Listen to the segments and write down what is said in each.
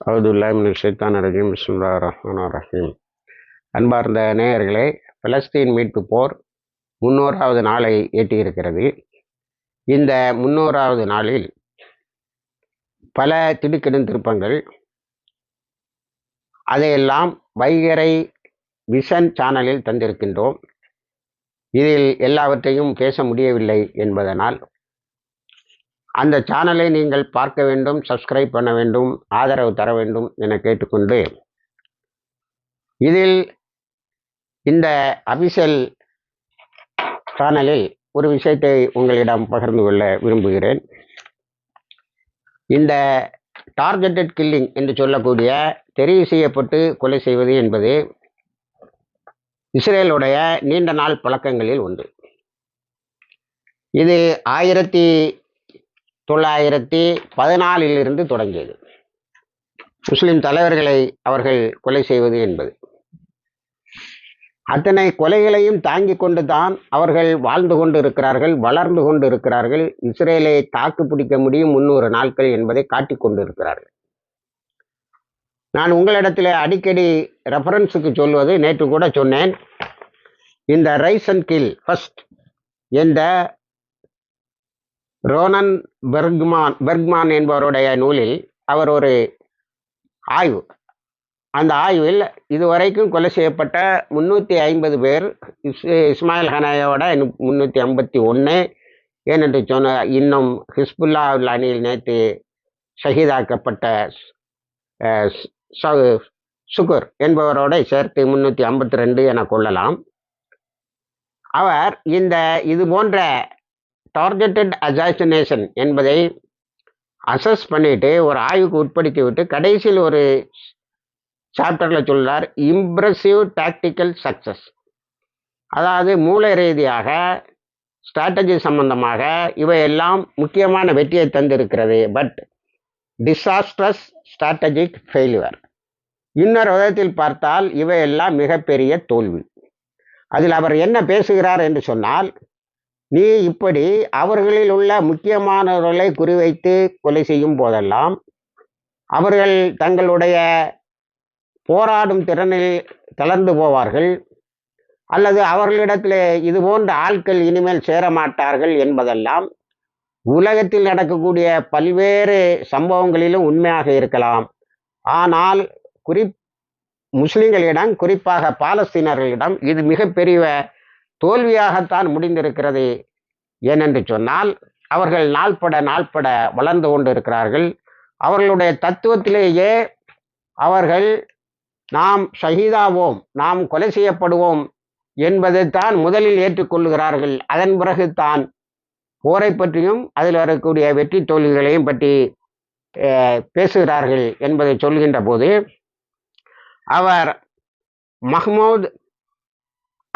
அவுதுல்லாமின் ஷைத்தான் ரஜீம் பிஸ்மில்லா ரஹ்மான் ரஹீம். அன்பார்ந்த நேயர்களே பலஸ்தீன் மீட்பு போர் முன்னூறாவது நாளை எட்டியிருக்கிறது. இந்த முன்னூறாவது நாளில் பல திடுக்கிடும் திருப்பங்கள் அதையெல்லாம் வைகரை விஷன் சேனலில் தந்திருக்கின்றோம். இதில் எல்லாவற்றையும் பேச முடியவில்லை என்பதனால் அந்த சேனலை நீங்கள் பார்க்க வேண்டும் சப்ஸ்கிரைப் பண்ண வேண்டும் ஆதரவு தர வேண்டும் என கேட்டுக்கொண்டு இதில் இந்த அபிஷியல் சேனலில் ஒரு விஷயத்தை உங்களிடம் பகிர்ந்து கொள்ள விரும்புகிறேன். இந்த டார்கெட்டட் கில்லிங் என்று சொல்லக்கூடிய தெரிவு செய்யப்பட்டு கொலை செய்வது என்பது இஸ்ரேலுடைய நீண்ட நாள் பழக்கங்களில் ஒன்று. இது ஆயிரத்தி தொள்ளாயிரத்தி பதினாலிலிருந்து தொடங்கியது. முஸ்லிம் தலைவர்களை அவர்கள் கொலை செய்வது என்பது. அத்தனை கொலைகளையும் தாங்கி கொண்டு தான் அவர்கள் வாழ்ந்து கொண்டு இருக்கிறார்கள் வளர்ந்து கொண்டு இருக்கிறார்கள் இஸ்ரேலை தாக்கு பிடிக்க முடியும் முன்னூறு நாட்கள் என்பதை காட்டிக் கொண்டு இருக்கிறார்கள் நான் உங்களிடத்தில் அடிக்கடி ரெஃபரன்ஸுக்கு சொல்வது நேற்று கூட சொன்னேன். இந்த ரைஸ் அண்ட் கில் ஃபஸ்ட் என்ற ரோனன் பெர்க்மான் பெர்க்மான் என்பவருடைய நூலில் அவர் ஒரு ஆய்வு. அந்த ஆய்வில் இதுவரைக்கும் கொலை செய்யப்பட்ட முந்நூற்றி ஐம்பது பேர் இஸ் இஸ்மாயில் ஹனாயோட முந்நூற்றி ஐம்பத்தி ஒன்று ஏனென்று சொன்ன இன்னும் ஹிஸ்புல்லா அணியில் நேற்று ஷஹீதாக்கப்பட்ட சுகர் என்பவரோட சேர்த்து முந்நூற்றி ஐம்பத்தி ரெண்டு என கொள்ளலாம். அவர் இந்த இது போன்ற டார்கெட்டட் அசாசினேஷன் என்பதை அசஸ் பண்ணிட்டு ஒரு ஆய்வுக்கு உட்படுத்தி விட்டு கடைசியில் ஒரு சாப்டரில் சொல்லார் இம்ப்ரெசிவ் டாக்டிக்கல் சக்சஸ் அதாவது மூளை ரீதியாக ஸ்ட்ராட்டஜி சம்பந்தமாக இவையெல்லாம் முக்கியமான வெற்றியை தந்திருக்கிறது. பட் டிசாஸ்ட்ரஸ் ஸ்ட்ராட்டஜிக் ஃபெயிலுவர் இன்னொரு விதத்தில் பார்த்தால் இவையெல்லாம் மிகப்பெரிய தோல்வி. அதில் அவர் என்ன பேசுகிறார் என்று சொன்னால் நீ இப்படி அவர்களில் உள்ள முக்கியமானவர்களை குறிவைத்து கொலை செய்யும் போதெல்லாம் அவர்கள் தங்களுடைய போராடும் திறனில் தளர்ந்து போவார்கள். அல்லது அவர்களிடத்தில் இது போன்ற ஆட்கள் இனிமேல் சேர மாட்டார்கள் என்பதெல்லாம் உலகத்தில் நடக்கக்கூடிய பல்வேறு சம்பவங்களிலும் உண்மையாக இருக்கலாம். ஆனால் குறி முஸ்லிம்களிடம் குறிப்பாக பாலஸ்தீனர்களிடம் இது மிகப்பெரிய தோல்வியாகத்தான் முடிந்திருக்கிறது ஏனென்று சொன்னால் அவர்கள் நாள்பட நாள்பட வளர்ந்து கொண்டு இருக்கிறார்கள் அவர்களுடைய தத்துவத்திலேயே அவர்கள் நாம் ஷஹீதாவோம் நாம் கொலை செய்யப்படுவோம் என்பதைத்தான் முதலில் ஏற்றுக்கொள்கிறார்கள் அதன் பிறகு தான் போரை பற்றியும் அதில் வரக்கூடிய வெற்றி தோல்விகளையும் பற்றி பேசுகிறார்கள் என்பதை சொல்கின்ற போது அவர் மஹ்மூத்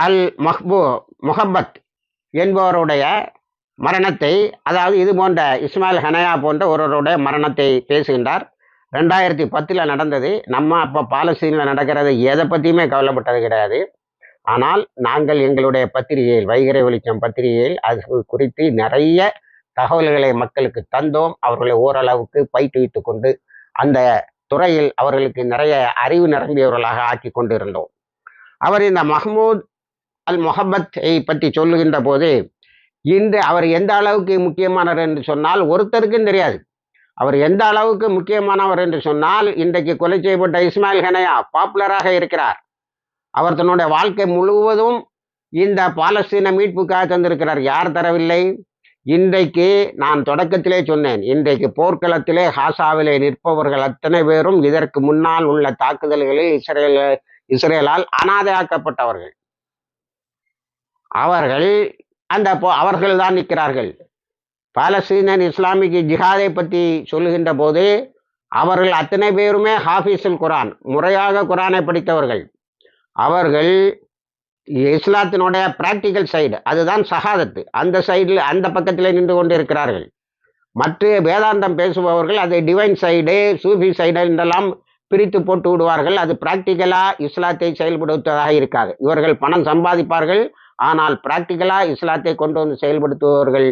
அல் மஹ்பூ முஹப்பத் என்பவருடைய மரணத்தை அதாவது இது போன்ற இஸ்மாயில் ஹனயா போன்ற ஒருவருடைய மரணத்தை பேசுகின்றார். ரெண்டாயிரத்தி பத்தில் நடந்தது. நம்ம அப்போ பாலஸ்தீனில் நடக்கிறது எதை பற்றியுமே கவலைப்பட்டது கிடையாது. ஆனால் நாங்கள் எங்களுடைய பத்திரிகையில் வைகரை வெளிச்சம் பத்திரிகையில் அது குறித்து நிறைய தகவல்களை மக்களுக்கு தந்தோம். அவர்களை ஓரளவுக்கு பயிற்றுவித்து கொண்டு அந்த துறையில் அவர்களுக்கு நிறைய அறிவு நிரம்பியவர்களாக ஆக்கி கொண்டு இருந்தோம் அவர் இந்த மஹமூத் அல் முகபத்தை பற்றி சொல்லுகின்ற போது இன்று அவர் எந்த அளவுக்கு முக்கியமானவர் என்று சொன்னால் ஒருத்தருக்கும் தெரியாது. அவர் எந்த அளவுக்கு முக்கியமானவர் என்று சொன்னால் இன்றைக்கு கொலை செய்யப்பட்ட இஸ்மாயில் ஹனையா பாப்புலராக இருக்கிறார். அவர் தன்னுடைய வாழ்க்கை முழுவதும் இந்த பாலஸ்தீன மீட்புக்காக தந்திருக்கிறார். யார் தரவில்லை? இன்றைக்கு நான் தொடக்கத்திலே சொன்னேன் இன்றைக்கு போர்க்களத்திலே ஹாசாவிலே நிற்பவர்கள் அத்தனை பேரும் இதற்கு முன்னால் உள்ள தாக்குதல்களில் இஸ்ரேல் இஸ்ரேலால் அனாதையாக்கப்பட்டவர்கள். அவர்கள் அந்த அவர்கள் தான் நிற்கிறார்கள். பாலஸ்தீனன் இஸ்லாமிக் ஜிஹாதை பற்றி சொல்லுகின்ற போது அவர்கள் அத்தனை பேருமே ஹாஃபிஸுல் குரான் முறையாக குரானை படித்தவர்கள். அவர்கள் இஸ்லாத்தினுடைய பிராக்டிக்கல் சைடு அதுதான் சகாதத்து. அந்த சைடில் அந்த பக்கத்தில் நின்று கொண்டு இருக்கிறார்கள் மற்ற வேதாந்தம் பேசுபவர்கள் அது டிவைன் சைடு சூஃபி சைடு என்றெல்லாம் பிரித்து போட்டு விடுவார்கள். அது பிராக்டிக்கலாக இஸ்லாத்தை செயல்படுத்துவதாக இருக்காது. இவர்கள் பணம் சம்பாதிப்பார்கள் ஆனால் பிராக்டிக்கலாக இஸ்லாத்தை கொண்டு வந்து செயல்படுத்துபவர்கள்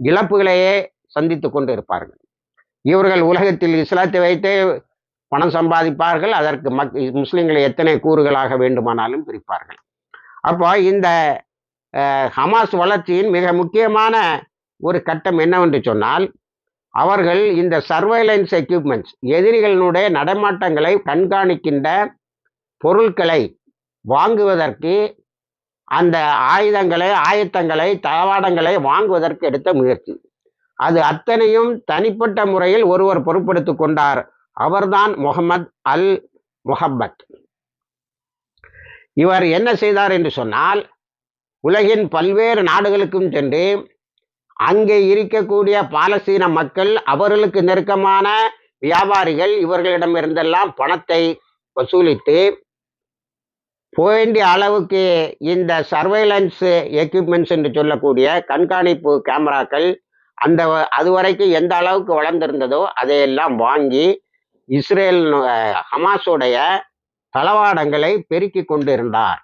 இழப்புகளையே சந்தித்து கொண்டு இருப்பார்கள். இவர்கள் உலகத்தில் இஸ்லாத்தை வைத்தே பணம் சம்பாதிப்பார்கள் அதற்கு மக் முஸ்லீம்களை எத்தனை கூறுகளாக வேண்டுமானாலும் பிரிப்பார்கள். அப்போ இந்த ஹமாஸ் வளர்ச்சியின் மிக முக்கியமான ஒரு கட்டம் என்னவென்று சொன்னால் அவர்கள் இந்த சர்வைலன்ஸ் எக்யூப்மெண்ட்ஸ் எதிரிகளினுடைய நடமாட்டங்களை கண்காணிக்கின்ற பொருட்களை வாங்குவதற்கு அந்த ஆயுதங்களை ஆயத்தங்களை தளவாடங்களை வாங்குவதற்கு எடுத்த முயற்சி. அது அத்தனையும் தனிப்பட்ட முறையில் ஒருவர் பொறுப்படுத்தி கொண்டார். அவர்தான் முகமது அல் முஹப்பத். இவர் என்ன செய்தார் என்று சொன்னால் உலகின் பல்வேறு நாடுகளுக்கும் சென்று அங்கே இருக்கக்கூடிய பாலஸ்தீன மக்கள் அவர்களுக்கு நெருக்கமான வியாபாரிகள் இவர்களிடமிருந்தெல்லாம் பணத்தை வசூலித்து வேண்டிய அளவுக்கு இந்த சர்வைலன்ஸு எக்யூப்மெண்ட்ஸ் என்று சொல்லக்கூடிய கண்காணிப்பு கேமராக்கள் அந்த அது வரைக்கும் எந்த அளவுக்கு வளர்ந்திருந்ததோ அதையெல்லாம் வாங்கி இஸ்ரேல் ஹமாஸுடைய தளவாடங்களை பெருக்கி கொண்டிருந்தார்.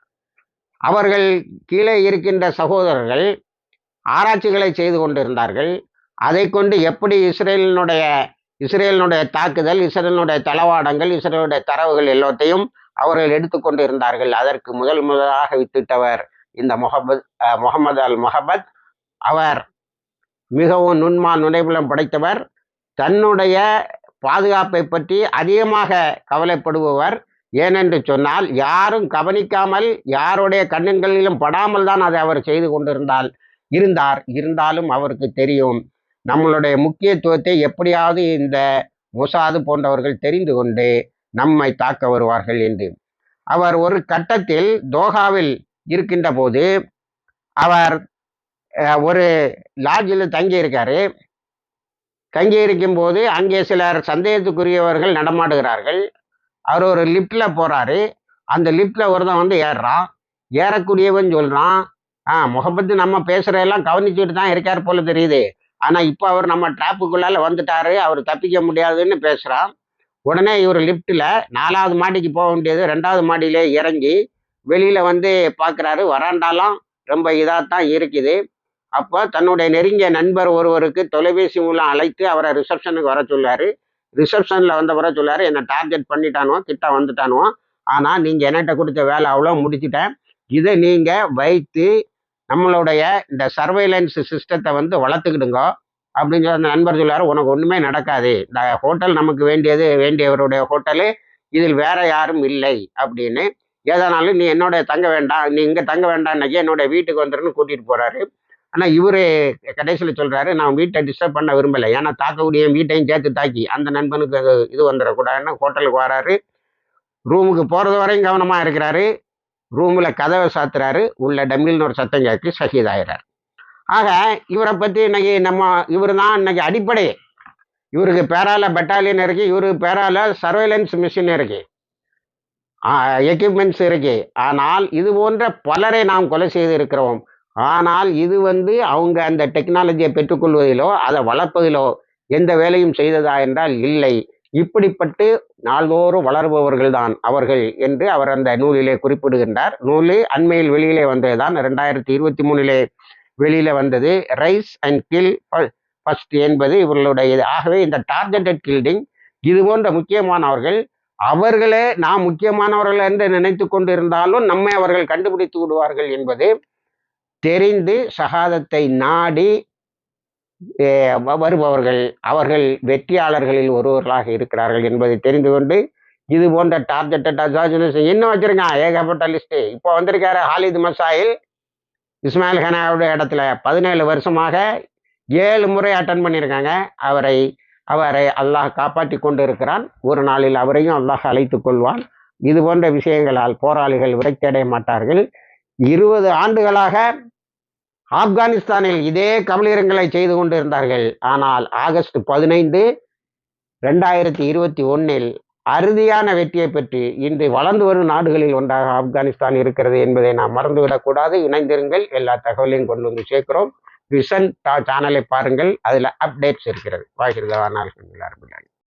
அவர்கள் கீழே இருக்கின்ற சகோதரர்கள் ஆராய்ச்சிகளை செய்து கொண்டிருந்தார்கள். அதை கொண்டு எப்படி இஸ்ரேலினுடைய இஸ்ரேலினுடைய தாக்குதல் இஸ்ரேலினுடைய தளவாடங்கள் இஸ்ரேலுடைய தரவுகள் எல்லாத்தையும் அவர்கள் எடுத்துக்கொண்டு இருந்தார்கள் அதற்கு முதல் முதலாக வித்திட்டவர் இந்த முகமது முகமது அல் முகமத் அவர் மிகவும் நுண்மா நுழைவுலம் படைத்தவர். தன்னுடைய பாதுகாப்பை பற்றி அதிகமாக கவலைப்படுபவர். ஏனென்று சொன்னால் யாரும் கவனிக்காமல் யாருடைய கண்ணுகளிலும் படாமல் தான் அதை அவர் செய்து கொண்டிருந்தால் இருந்தார். இருந்தாலும் அவருக்கு தெரியும். நம்மளுடைய முக்கியத்துவத்தை எப்படியாவது இந்த முசாது போன்றவர்கள் தெரிந்து கொண்டு நம்மை தாக்க வருவார்கள் என்று. அவர் ஒரு கட்டத்தில் தோஹாவில் இருக்கின்ற போது அவர் ஒரு லாட்ஜில் தங்கியிருக்காரு தங்கியிருக்கும் போது அங்கே சிலர் சந்தேகத்துக்குரியவர்கள் நடமாடுகிறார்கள். அவர் ஒரு லிஃப்டில் போகிறாரு அந்த லிஃப்டில் ஒருத்தன் வந்து ஏறுறான். ஏறக்கூடியவன் சொல்கிறான் ஆ முகப்பத்து நம்ம பேசுகிறதெல்லாம் கவனிச்சுட்டு தான் இருக்கார் போல தெரியுது. ஆனால் இப்போ அவர் நம்ம ட்ராப்புக்குள்ளால வந்துட்டாரு. அவர் தப்பிக்க முடியாதுன்னு பேசுகிறான் உடனே இவர் லிஃப்ட்டில் நாலாவது மாடிக்கு போக வேண்டியது ரெண்டாவது மாடியிலே இறங்கி வெளியில் வந்து பார்க்குறாரு வராண்டாலாம் ரொம்ப இதாக தான் இருக்குது. அப்போ தன்னுடைய நெருங்கிய நண்பர் ஒருவருக்கு தொலைபேசி மூலம் அழைத்து அவரை ரிசப்ஷனுக்கு வர சொல்லார் ரிசப்ஷனில் வந்த வர சொல்லார் என்னை டார்கெட் பண்ணிட்டானோ கிட்ட வந்துட்டானோ ஆனால் நீங்கள் என்கிட்ட கொடுத்த வேலை அவ்வளோ முடிச்சுட்டேன். இதை நீங்கள் வைத்து நம்மளுடைய இந்த சர்வைலன்ஸ் சிஸ்டத்தை வந்து வளர்த்துக்கிடுங்க. அப்படின்னு சொல்லி அந்த நண்பர் சொல்லாரு உனக்கு ஒன்றுமே நடக்காது. இந்த ஹோட்டல் நமக்கு வேண்டியது வேண்டியவருடைய ஹோட்டலு. இதில் வேற யாரும் இல்லை. அப்படின்னு. ஏதானாலும் நீ என்னோட தங்க வேண்டாம் நீ இங்கே தங்க வேண்டாம்னாக்கி என்னோட வீட்டுக்கு வந்துருன்னு கூட்டிகிட்டு போகிறாரு ஆனால் இவர் கடைசியில் சொல்கிறாரு நான் வீட்டை டிஸ்டர்ப் பண்ண விரும்பலை. ஏன்னா தாக்கக்கூடிய வீட்டையும் சேர்த்து தாக்கி அந்த நண்பனுக்கு அது இது வந்துடக்கூடாதுன்னு ஹோட்டலுக்கு வராரு. ரூமுக்கு போகிறது வரையும் கவனமாக இருக்கிறாரு. ரூமில் கதவை சாத்துறாரு. உள்ள டம்மில்னு ஒரு சத்தம் கேட்கு சகிதாகிறார் ஆக இவரை பற்றி இன்னைக்கு நம்ம இவர் தான் இன்னைக்கு அடிப்படை. இவருக்கு பேரால பெட்டாலியன் இருக்கு இவருக்கு பேரால சர்வைலன்ஸ் மிஷின் இருக்கு. எக்யூப்மெண்ட்ஸ் இருக்கு. ஆனால் இது போன்ற பலரை நாம் கொலை செய்து இருக்கிறோம் ஆனால் இது வந்து அவங்க அந்த டெக்னாலஜியை பெற்றுக்கொள்வதிலோ அதை வளர்ப்பதிலோ எந்த வேலையும் செய்ததா என்றால் இல்லை. இப்படிப்பட்டு நாள்தோறும் வளர்பவர்கள்தான் அவர்கள் என்று அவர் அந்த நூலிலே குறிப்பிடுகின்றார். நூலு அண்மையில் வெளியிலே வந்ததுதான். ரெண்டாயிரத்தி இருபத்தி மூணிலே வெளியில வந்தது. ரைஸ் அண்ட் கில் ஃபர்ஸ்ட் என்பது இவர்களுடைய ஆகவே இந்த டார்கெட்டட் கில்டிங் இது போன்ற முக்கியமானவர்கள் அவர்களே நாம் முக்கியமானவர்கள் என்று நினைத்து கொண்டிருந்தாலும் நம்மை அவர்கள் கண்டுபிடித்து விடுவார்கள் என்பது தெரிந்து சகாதத்தை நாடி வருபவர்கள் அவர்கள் வெற்றியாளர்களில் ஒருவர்களாக இருக்கிறார்கள் என்பதை தெரிந்து கொண்டு இது போன்ற டார்கெட்டட் அசாசினேஷன் இன்னும் வச்சிருக்கான் ஏகப்பட்ட லிஸ்ட்டு. இப்போ வந்திருக்காரு ஹாலித் மசாயில். இஸ்மாயில் ஹனாவுடைய இடத்துல பதினேழு வருஷமாக ஏழு முறை அட்டன் பண்ணியிருக்காங்க. அவரை அவரை அல்லாஹ் காப்பாற்றி கொண்டு இருக்கிறான் ஒரு நாளில் அவரையும் அல்லாஹ் அழைத்து கொள்வான். இது போன்ற விஷயங்களால் போராளிகள் விரக்தியடைய மாட்டார்கள். இருபது ஆண்டுகளாக ஆப்கானிஸ்தானில் இதே கபலீரங்களை செய்து கொண்டிருந்தார்கள். ஆனால் ஆகஸ்ட் பதினைந்து ரெண்டாயிரத்தி இருபத்தி ஒன்னில் அறுதியான வெற்றியை பெற்று இன்று வளர்ந்து வரும் நாடுகளில் ஒன்றாக ஆப்கானிஸ்தான் இருக்கிறது என்பதை நாம் மறந்துவிடக்கூடாது இணைந்திருங்கள். எல்லா தகவலையும் கொண்டு வந்து சேர்க்கிறோம். விஷன் சேனலை பாருங்கள். அதில் அப்டேட்ஸ் இருக்கிறது. வாய்க்கிறதா எல்லாருமே